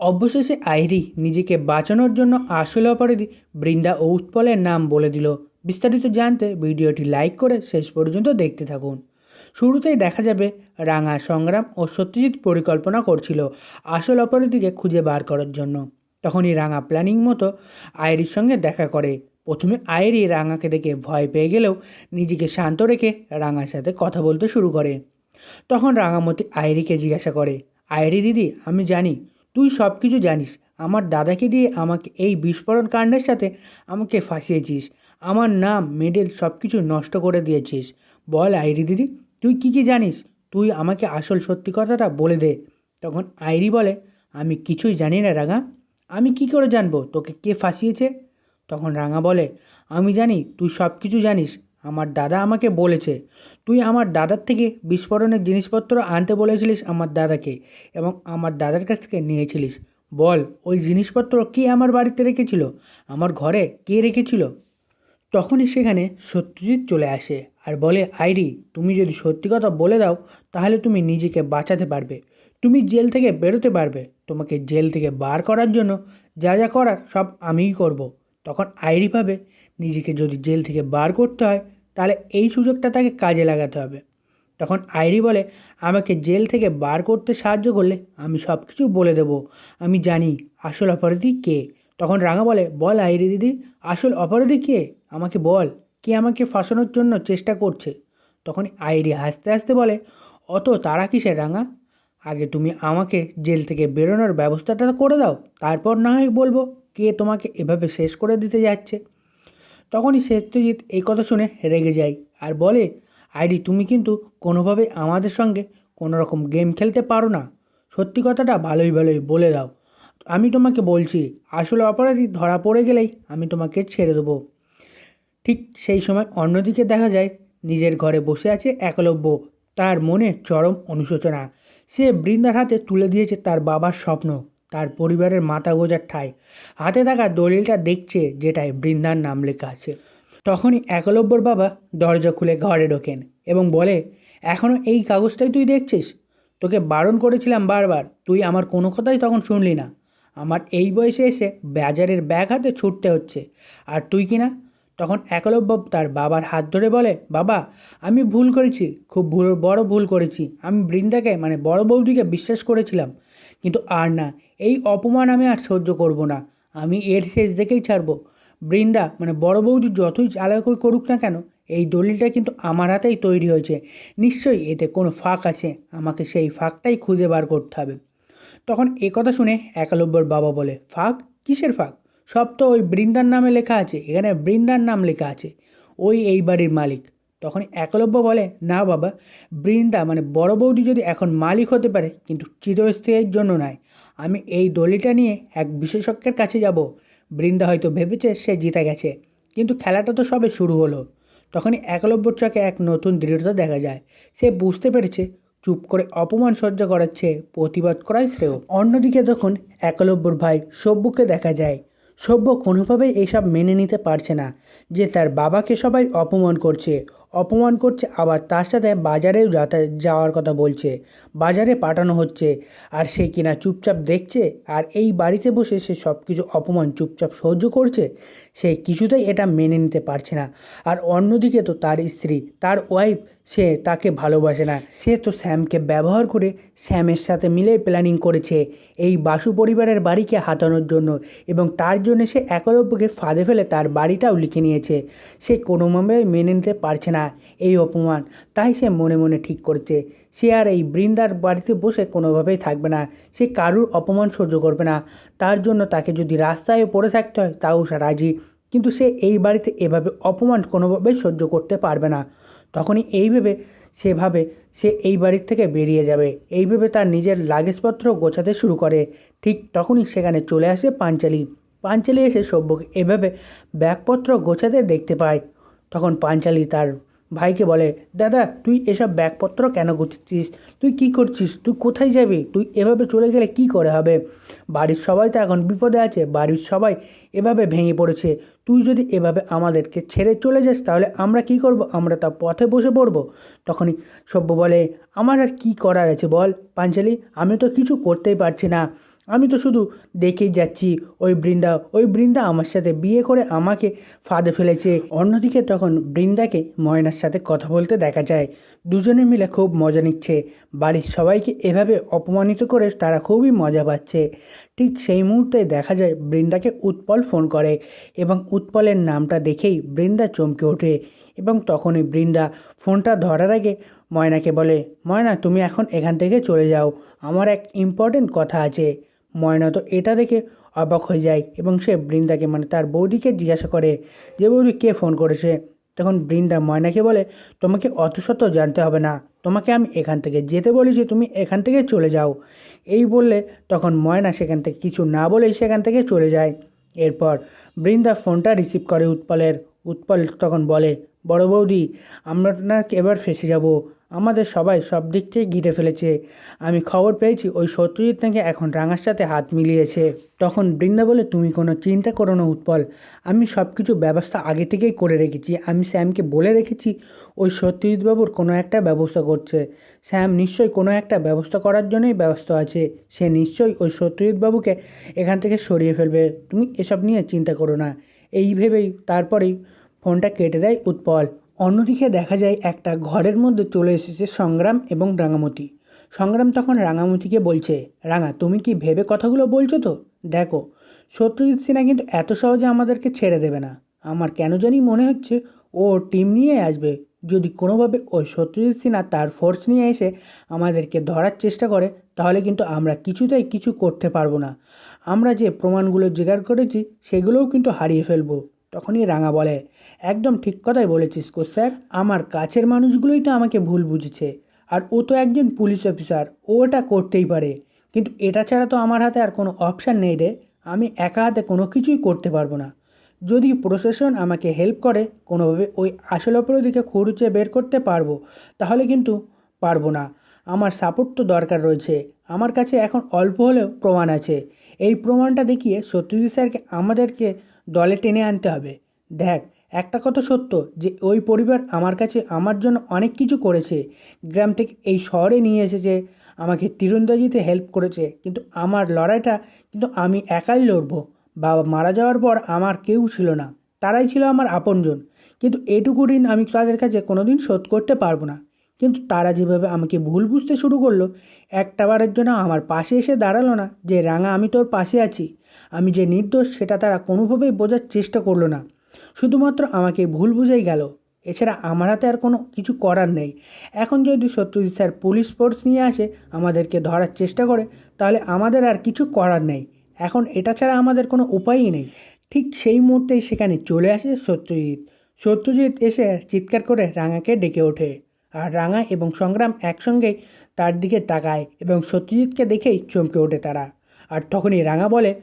অবশেষে আইরি নিজেকে বাঁচানোর জন্য আসল অপরাধী বৃন্দা ও উৎপলের নাম বলে দিল। বিস্তারিত জানতে ভিডিওটি লাইক করে শেষ পর্যন্ত দেখতে থাকুন। শুরুতেই দেখা যাবে রাঙা সংগ্রাম ও সত্যজিৎ পরিকল্পনা করছিল আসল অপরাধীকে খুঁজে বার করার জন্য। তখনই রাঙা প্ল্যানিং মতো আইরির সঙ্গে দেখা করে। প্রথমে আইরি রাঙাকে দেখে ভয় পেয়ে গেলেও নিজেকে শান্ত রেখে রাঙার সাথে কথা বলতে শুরু করে। তখন রাঙামতি আইরিকে জিজ্ঞাসা করে, আইরি দিদি, আমি জানি তুই সব কিছু জানিস। আমার দাদাকে দিয়ে আমাকে এই বিস্ফোরণ কাণ্ডের সাথে আমাকে ফাঁসিয়েছিস। আমার নাম, মেডেল সব কিছু নষ্ট করে দিয়েছিস। বল আইরি দিদি, তুই কী কী জানিস? তুই আমাকে আসল সত্যি কথাটা বলে দে। তখন আইরি বলে, আমি কিছুই জানি না রাঙা। আমি কি করে জানব? তোকে কে ফাঁসিয়েছে? তখন রাঙা বলে, আমি জানি, তুই সব কিছু জানিস। আমার দাদা আমাকে বলেছে, তুই আমার দাদার থেকে বিস্ফোরণের জিনিসপত্র আনতে বলেছিলিস আমার দাদাকে এবং আমার দাদার কাছ থেকে নিয়েছিলিস। বল, ওই জিনিসপত্র কে আমার বাড়িতে রেখেছিল? আমার ঘরে কে রেখেছিল? তখনই সেখানে সত্যজিৎ চলে আসে আর বলে, আইরি, তুমি যদি সত্যি কথা বলে দাও, তাহলে তুমি নিজেকে বাঁচাতে পারবে। তুমি জেল থেকে বেরোতে পারবে। তোমাকে জেল থেকে বার করার জন্য যা যা করার সব আমিই করব। তখন আইরি ভাবে নিজেকে যদি জেল থেকে বার করতে হয় তাহলে এই সুযোগটা তাকে কাজে লাগাতে হবে। তখন আইরি বলে, আমাকে জেল থেকে বার করতে সাহায্য করলে আমি সব কিছু বলে দেবো। আমি জানি আসল অপরাধী কে। তখন রাঙা বলে, বল আইরি দিদি, আসল অপরাধী কে? আমাকে বল, কে আমাকে ফাঁসানোর জন্য চেষ্টা করছে? তখন আইরি হাসতে হাসতে বলে, অত তারা কিসের রাঙা? আগে তুমি আমাকে জেল থেকে বেরোনোর ব্যবস্থাটা করে দাও, তারপর না হয় বলব কে তোমাকে এভাবে শেষ করে দিতে যাচ্ছে। তখনই সত্যজিৎ এই কথা শুনে রেগে যায় আর বলে, আইডি, তুমি কিন্তু কোনোভাবে আমাদের সঙ্গে কোনো রকম গেম খেলতে পারো না। সত্যি কথাটা ভালোই ভালোই বলে দাও। আমি তোমাকে বলছি, আসলে অপরাধী ধরা পড়ে গেলেই আমি তোমাকে ছেড়ে দেবো। ঠিক সেই সময় অন্যদিকে দেখা যায়, নিজের ঘরে বসে আছে একলব্য। তার মনে চরম অনুশোচনা। সে বৃন্দার হাতে তুলে দিয়েছে তার বাবার স্বপ্ন। তার পরিবারের মাথা গোজার ঠাই। হাতে থাকা দলিলটা দেখছে যেটায় বৃন্দার নাম লেখা আছে। তখনই একলব্যর বাবা দরজা খুলে ঘরে ঢোকেন এবং বলে এখনও এই কাগজটাই তুই দেখছিস? তোকে বারণ করেছিলাম বারবার। তুই আমার কোনো কথাই তখন শুনলি না। আমার এই বয়সে এসে বাজারের ব্যাগ হাতে ছুটতে হচ্ছে। আর তুই কি না? তখন একলব্য তার বাবার হাত ধরে বলে, বাবা, আমি ভুল করেছি। খুব ভুল, বড় ভুল করেছি। আমি বৃন্দাকে মানে বড় বৌদিকে বিশ্বাস করেছিলাম। কিন্তু আর না এই অপমান আমি আর সহ্য করব না। আমি এর শেষ দেখেই ছাড়বো। বৃন্দা মানে বড় বৌদি যতই চালাকি করুক না কেন, এই দলিলটা কিন্তু আমার হাতেই তৈরি হয়েছে। নিশ্চয়ই এতে কোনো ফাঁক আছে। আমাকে সেই ফাঁকটাই খুঁজে বার করতে হবে। তখন এ কথা শুনে একালব্যর বাবা বলে, ফাঁক? কিসের ফাঁক? সব তো ওই বৃন্দার নামে লেখা আছে। এখানে বৃন্দার নাম লেখা আছে। ওই এই বাড়ির মালিক। তখন একলব্য বলে, না বাবা, বৃন্দা মানে বড় বৌদি যদি এখন মালিক হতে পারে, কিন্তু চিরস্থায়ীর জন্য নয়। আমি এই দলিটা নিয়ে এক বিশেষজ্ঞের কাছে যাব বৃন্দা হয়তো ভেবেছে সে জিতে গেছে, কিন্তু খেলাটা তো সবে শুরু হলো। তখনই একলব্যর চোখে এক নতুন দৃঢ়তা দেখা যায়। সে বুঝতে পেরেছে, চুপ করে অপমান সহ্য করাচ্ছে প্রতিবাদ করাই শ্রেয়। অন্যদিকে তখন একলব্যর ভাই সব্যকে দেখা যায়। সভ্য কোনোভাবেই এসব মেনে নিতে পারছে না, যে তার বাবাকে সবাই অপমান করছে। অপমান করছে, আবার তার সাথে বাজারেও যাতায়াত, যাওয়ার কথা বলছে। বাজারে পাঠানো হচ্ছে, আর সে কিনা চুপচাপ দেখছে? আর এই বাড়িতে বসে সে সব কিছু অপমান, চুপচাপ সহ্য করছে? সে কিছুতেই এটা মেনে নিতে পারছে না। আর অন্যদিকে তো তার স্ত্রী, তার ওয়াইফ সে তাকে ভালোবাসে না। সে তো স্যামকে ব্যবহার করে স্যামের সাথে মিলে প্ল্যানিং করেছে। এই বাসু পরিবারের বাড়িকে হাতানোর জন্য এবং তার জন্য সে একলব্যকে ফাঁদে ফেলে তার বাড়িটাও লিখে নিয়েছে। সে কোনোভাবেই মেনে নিতে পারছে না এই অপমান। তাই সে মনে মনে ঠিক করেছে। সে আর এই বৃন্দার বাড়িতে বসে কোনোভাবেই থাকবে না। সে কারুর অপমান সহ্য করবে না। তার জন্য তাকে যদি রাস্তায় পড়ে থাকতে হয় তাও সে রাজি। কিন্তু সে এই বাড়িতে এভাবে অপমান কোনোভাবেই সহ্য করতে পারবে না। তখনই এই ভেবে সেভাবে সে এই বাড়ির থেকে বেরিয়ে যাবে। এইভাবে তার নিজের লাগেজপত্র গোছাতে শুরু করে। ঠিক তখনই সেখানে চলে আসে পাঞ্চালি। পাঞ্চালি এসে সভ্যকে এভাবে ব্যাগপত্র গোছাতে দেখতে পায়। তখন পাঞ্চালি তার ভাইকে বলে, দাদা, তুই এসব ব্যাগপত্র কেন গুছছিস তুই কি করছিস? তুই কোথায় যাবি? তুই এভাবে চলে গেলে কি করে হবে? বাড়ির সবাই তো এখন বিপদে আছে। বাড়ির সবাই এভাবে ভেঙে পড়েছে। তুই যদি এভাবে আমাদেরকে ছেড়ে চলে যাস, তাহলে আমরা কি করব? আমরা তা পথে বসে পড়ব? তখনই সভ্য বলে, আমার আর কি করার আছে বল, পাঞ্চালি? আমি তো কিছু করতেই পারছি না। আমি তো শুধু দেখেই যাচ্ছি, ওই বৃন্দা ওই বৃন্দা আমার সাথে বিয়ে করে আমাকে ফাঁদে ফেলেছে। অন্যদিকে তখন বৃন্দাকে ময়নার সাথে কথা বলতে দেখা যায়। দুজনে মিলে খুব মজা নিচ্ছে। বাড়ির সবাইকে এভাবে অপমানিত করে তারা খুবই মজা পাচ্ছে। ঠিক সেই মুহূর্তে দেখা যায় বৃন্দাকে উৎপল ফোন করে এবং উৎপলের নামটা দেখেই বৃন্দা চমকে ওঠে এবং তখনই বৃন্দা ফোনটা ধরার আগে ময়নাকে বলে, ময়না, তুমি এখন এখান থেকে চলে যাও। আমার এক ইম্পর্টেন্ট কথা আছে। ময়না তো এটা দেখে অবাক হয়ে যায় এবং সে বৃন্দাকে মানে তার বৌদিকে জিজ্ঞাসা করে যে, বৌদি, কে ফোন করেছে? তখন বৃন্দা ময়নাকে বলে, তোমাকে অত শত জানতে হবে না। তোমাকে আমি এখান থেকে যেতে বলেছি, তুমি এখান থেকে চলে যাও। এই বললে তখন ময়না সেখান থেকে কিছু না বলেই সেখান থেকে চলে যায়। এরপর বৃন্দা ফোনটা রিসিভ করে উৎপলের। উৎপল তখন বলে, বড় বৌদি, আমরা এবার ফেসে যাব। আমাদের সবাই সব দিক থেকে ঘিরে ফেলেছে। আমি খবর পেয়েছি ওই সত্যজিৎ নাকি এখন রাঙার সাথে হাত মিলিয়েছে। তখন বৃন্দা বলে, তুমি কোনো চিন্তা করো না উৎপল। আমি সব কিছু ব্যবস্থা আগে থেকেই করে রেখেছি। আমি স্যামকে বলে রেখেছি, ওই সত্যজিৎবাবুর কোনো একটা ব্যবস্থা করছে। স্যাম নিশ্চয়ই কোনো একটা ব্যবস্থা করার জন্যই ব্যস্ত আছে। সে নিশ্চয়ই ওই সত্যজিৎবাবুকে এখান থেকে সরিয়ে ফেলবে। তুমি এসব নিয়ে চিন্তা করো না। এই ভেবেই তারপরেই ফোনটা কেটে দেয় উৎপল। অন্যদিকে দেখা যায় একটা ঘরের মধ্যে চলে এসেছে সংগ্রাম এবং রাঙামতি। সংগ্রাম তখন রাঙামতিকে বলছে, রাঙা, তুমি কি ভেবে কথাগুলো বলছো তো? দেখো, সত্যজিৎ সিনহা কিন্তু এত সহজে আমাদেরকে ছেড়ে দেবে না। আমার কেন জানি মনে হচ্ছে ও টিম নিয়ে আসবে। যদি কোনোভাবে ওই সত্যজিৎ সিনহা তার ফোর্স নিয়ে এসে আমাদেরকে ধরার চেষ্টা করে, তাহলে কিন্তু আমরা কিছুতেই কিছু করতে পারব না। আমরা যে প্রমাণগুলো জোগাড় করেছি, সেগুলোও কিন্তু হারিয়ে ফেলব। তখনই রাঙা বলে, একদম ঠিক কথাই বলেছিস কো স্যার, আমার কাছের মানুষগুলোই তো আমাকে ভুল বুঝেছে, আর ও তো একজন পুলিশ অফিসার, ও এটা করতেই পারে, কিন্তু এটা ছাড়া তো আমার হাতে আর কোনো অপশান নেই রে, আমি একা হাতে কোনো কিছুই করতে পারব না। যদি প্রশাসন আমাকে হেল্প করে, কোনোভাবে ওই আসল অপরাধীকে খুঁড়ছে বের করতে পারব, তাহলে কিন্তু পারব না। আমার সাপোর্ট তো দরকার রয়েছে, আমার কাছে এখন অল্প হলেও প্রমাণ আছে। এই প্রমাণটা দেখিয়ে সত্যজিৎ স্যারকে আমাদেরকে দলে টেনে আনতে হবে। দেখ, একটা কথা সত্য যে, ওই পরিবার আমার কাছে আমার জন্য অনেক কিছু করেছে। গ্রাম থেকে এই শহরে নিয়ে এসেছে, আমাকে তীরন্দাজিতে হেল্প করেছে। কিন্তু আমার লড়াইটা, কিন্তু আমি একাই লড়বো। বাবা মারা যাওয়ার পর আমার কেউ ছিল না। তারাই ছিল আমার আপনজন। কিন্তু এটুকু ঋণ আমি তাদের কাছে কোনোদিন শোধ করতে পারব না। কিন্তু তারা যেভাবে আমাকে ভুল বুঝতে শুরু করল একটা বারের জন্য আমার পাশে এসে দাঁড়াল না যে রাঙা আমি তোর পাশে আছি। আমি যে নির্দোষ সেটা তারা কোনোভাবেই বোঝার চেষ্টা করল না। শুধুমাত্র আমাকে ভুল বুঝেই গেল। এছাড়া আমার হাতে আর কোনো কিছু করার নেই। এখন যদি সত্যজিৎ স্যার পুলিশ ফোর্স নিয়ে আসে, আমাদেরকে ধরার চেষ্টা করে, তাহলে আমাদের আর কিছু করার নেই। এখন এটা ছাড়া আমাদের কোনো উপায়ই নেই। ঠিক সেই মুহূর্তেই সেখানে চলে আসে সত্যজিৎ। সত্যজিৎ এসে চিৎকার করে রাঙাকে ডেকে ওঠে। আর রাঙা এবং সংগ্রাম একসঙ্গেই তার দিকে তাকায় এবং সত্যজিৎকে দেখেই চমকে ওঠে তারা। আর তখনই রাঙা বলে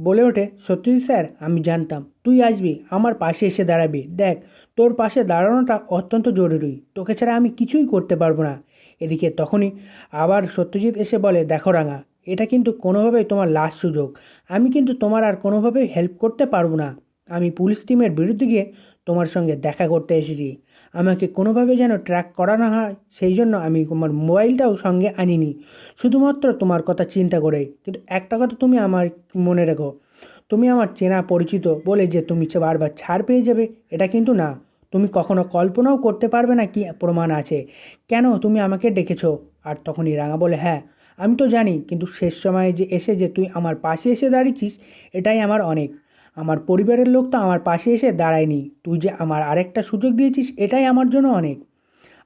বলে ওঠে, সত্যজিৎ স্যার, আমি জানতাম। তুই আসবি, আমার পাশে এসে দাঁড়াবি। দেখ, তোর পাশে দাঁড়ানোটা অত্যন্ত জরুরি। তোকে ছাড়া আমি কিছুই করতে পারব না। এদিকে তখনই আবার সত্যজিৎ এসে বলে, দেখো রাঙা, এটা কিন্তু কোনোভাবেই তোমার লাস্ট সুযোগ। আমি কিন্তু তোমার আর কোনোভাবেই হেল্প করতে পারব না। আমি পুলিশ টিমের বিরুদ্ধে গিয়ে তোমার সঙ্গে দেখা করতে এসেছি। আমাকে কোনোভাবে যেন ট্র্যাক করা না হয়, সেই জন্য আমি তোমার মোবাইলটাও সঙ্গে আনিনি। শুধুমাত্র তোমার কথা চিন্তা করে। কিন্তু একটা কথা তুমি আমার মনে রেখো। তুমি আমার চেনা পরিচিত বলে যে তুমি বারবার ছাড় পেয়ে যাবে, এটা কিন্তু না। তুমি কখনো কল্পনাও করতে পারবে না কি প্রমাণ আছে। কেন তুমি আমাকে ডেকেছো? আর তখনই রাঙা বলে হ্যাঁ আমি তো জানি। কিন্তু শেষ সময়ে যে এসে যে তুই আমার পাশে এসে দাঁড়িয়েছিস, এটাই আমার অনেক। আমার পরিবারের লোক তো আমার পাশে এসে দাঁড়ায়নি। তুই যে আমার আরেকটা সুযোগ দিয়েছিস, এটাই আমার জন্য অনেক।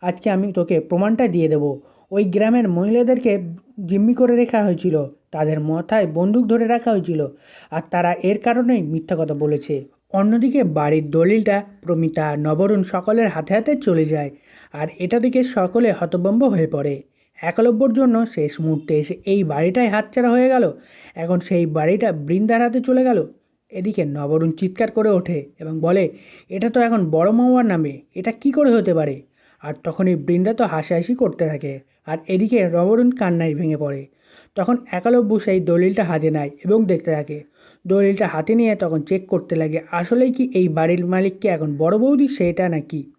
আজকে আমি তোকে প্রমাণটা দিয়ে দেবো। ওই গ্রামের মহিলাদেরকে জিম্মি করে রাখা হয়েছিল। তাদের মাথায় বন্দুক ধরে রাখা হয়েছিল। আর তারা এর কারণেই মিথ্যা কথা বলেছে। অন্যদিকে বাড়ির দলিলটা প্রমিতা, নবরুণ সকলের হাতে হাতে চলে যায়। আর এটা দেখে সকলে হতভম্ব হয়ে পড়ে। একলব্যর জন্য শেষ মুহূর্তে এসে এই বাড়িটাই হাতছাড়া হয়ে গেল। এখন সেই বাড়িটা বৃন্দার হাতে চলে গেল। এদিকে নবরুণ চিৎকার করে ওঠে এবং বলে, এটা তো এখন বড় মামার নামে, এটা কি করে হতে পারে? আর তখনই বৃন্দা তো হাসাহাসি করতে থাকে আর এদিকে নবরুণ কান্নায় ভেঙে পড়ে। তখন একালব্য সেই দলিলটা হাতে নেয় এবং দেখতে থাকে। দলিলটা হাতে নিয়ে তখন চেক করতে লাগে, আসলেই কি এই বাড়ির মালিককে এখন বড় বৌদি, সেটা নাকি?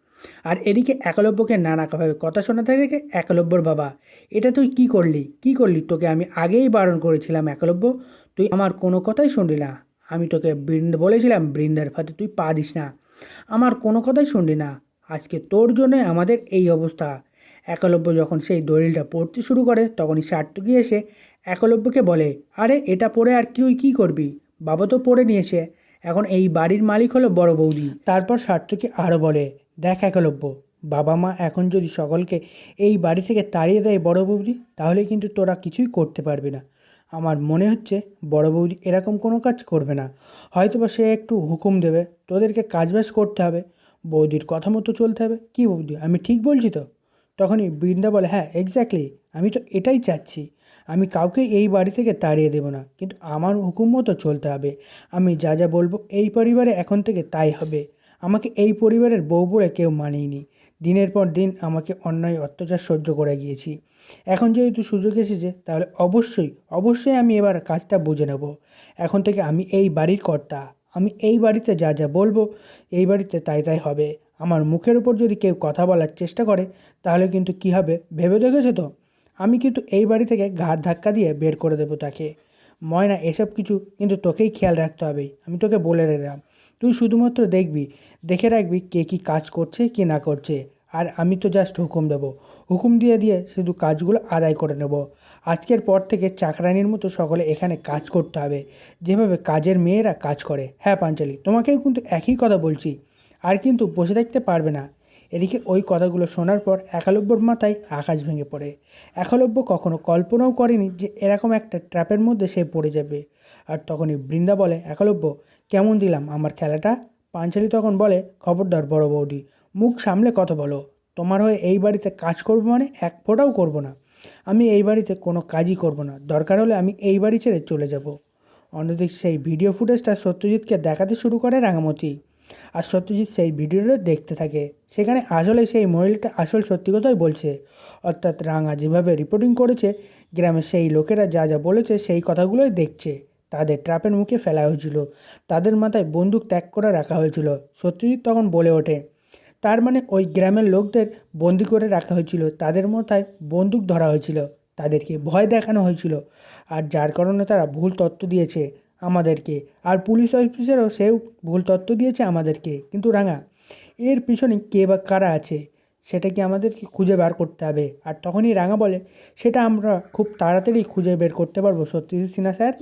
আর এদিকে একলব্যকে নানাভাবে কথা শোনাতে থাকে একলব্যর বাবা, এটা তুই কি করলি? কি করলি? তোকে আমি আগেই বারণ করেছিলাম একলব্য। তুই আমার কোনো কথাই শুনলি না। আমি তোকে বৃন্দ, বলেছিলাম, বৃন্দার ফাতে তুই পা দিস না। আমার কোনো কথাই শুনলি না। আজকে তোর জন্য আমাদের এই অবস্থা। একলব্য যখন সেই দলিলটা পড়তে শুরু করে, তখনই সার্থকী এসে একলব্যকে বলে, আরে, এটা পড়ে আর তুই কী করবি? বাবা তো পড়ে নিয়েছে। এখন এই বাড়ির মালিক হলো বড় বৌদি। তারপর সার্থকী আরও বলে, দেখ একলব্য, বাবা মা এখন যদি সকলকে এই বাড়ি থেকে তাড়িয়ে দেয় বড় বৌদি, তাহলে কিন্তু তোরা কিছুই করতে পারবি না। আমার মনে হচ্ছে বড় বৌদি এরকম কোনো কাজ করবে না। হয়তো বা সে একটু হুকুম দেবে, তোদেরকে কাজবাজ করতে হবে, বৌদির কথা মতো চলতে হবে। কি বৌদি, আমি ঠিক বলছি তো? তখনই বৃন্দা বলে হ্যাঁ এক্স্যাক্টলি আমি তো এটাই চাচ্ছি। আমি কাউকে এই বাড়ি থেকে তাড়িয়ে দেবো না, কিন্তু আমার হুকুম মতো চলতে হবে। আমি যা যা বলব এই পরিবারে এখন থেকে তাই হবে। আমাকে এই পরিবারের বউ বলে কেউ মানিয়েনি দিনের পর দিন আমাকে অন্যায়, অত্যাচার সহ্য করে গিয়েছি। এখন যেহেতু সুযোগ এসেছে, তাহলে অবশ্যই অবশ্যই আমি এবার কাজটা বুঝে নেব। এখন থেকে আমি এই বাড়ির কর্তা। আমি এই বাড়িতে যা যা বলব, এই বাড়িতে তাই তাই হবে। আমার মুখের উপর যদি কেউ কথা বলার চেষ্টা করে, তাহলে কিন্তু কী হবে, ভেবে দেখেছ তো? আমি কিন্তু এই বাড়ি থেকে ঘাড় ধাক্কা দিয়ে বের করে দেবো তাকে। ময়না, এসব কিছু কিন্তু তোকেই খেয়াল রাখতে হবে। আমি তোকে বলে দিলাম। তুই শুধুমাত্র দেখবি, দেখে রাখবি কে কী কাজ করছে, কি না করছে। আর আমি তো জাস্ট হুকুম দেবো। হুকুম দিয়ে দিয়ে শুধু কাজগুলো আদায় করে নেব। আজকের পর থেকে চাকরানির মতো সকলে এখানে কাজ করতে হবে। যেভাবে কাজের মেয়েরা কাজ করে। হ্যাঁ পাঞ্চালি, তোমাকেও কিন্তু একই কথা বলছি। আর কিন্তু বসে থাকতে পারবে না। এদিকে ওই কথাগুলো শোনার পর একালব্যর মাথায় আকাশ ভেঙে পড়ে। একালব্য কখনো কল্পনাও করেনি যে এরকম একটা ট্র্যাপের মধ্যে সে পড়ে যাবে। আর তখনই বৃন্দা বলে, একালব্য কেমন দিলাম? আমার খেলাটা? পাঞ্চালি তখন বলে, খবরদার বড় বৌদি, মুখ সামলে কথা বলো। তোমার হয়ে এই বাড়িতে কাজ করব মানে এক ফোঁটাও করব না। আমি এই বাড়িতে কোনো কাজই করব না। দরকার হলে আমি এই বাড়ি ছেড়ে চলে যাব অন্যদিকে সেই ভিডিও ফুটেজটা সত্যজিৎকে দেখাতে শুরু করে রাঙামতি। আর সত্যজিৎ সেই ভিডিওটা দেখতে থাকে। সেখানে আসলে সেই মহিলাটা আসল সত্যি কথাই বলছে। অর্থাৎ রাঙা যেভাবে রিপোর্টিং করেছে, গ্রামের সেই লোকেরা যা যা বলেছে সেই কথাগুলোই দেখছে। তাদের ট্রাপের মুখে ফেলা হয়েছিল। তাদের মাথায় বন্দুক ত্যাগ করে রাখা হয়েছিল। সত্যজিৎ তখন বলে ওঠে, তার মানে ওই গ্রামের লোকদের বন্দি করে রাখা হয়েছিল। তাদের মাথায় বন্দুক ধরা হয়েছিল। তাদেরকে ভয় দেখানো হয়েছিল। আর যার কারণে তারা ভুল তথ্য দিয়েছে আমাদেরকে। আর পুলিশ অফিসারও সেও ভুল তথ্য দিয়েছে আমাদেরকে। কিন্তু রাঙা, এর পিছনে কে বা কারা আছে? সেটা কি আমাদেরকে খুঁজে বার করতে হবে? আর তখনই রাঙা বলে, সেটা আমরা খুব তাড়াতাড়ি খুঁজে বের করতে পারব। সত্যজিৎ সিনহা স্যার?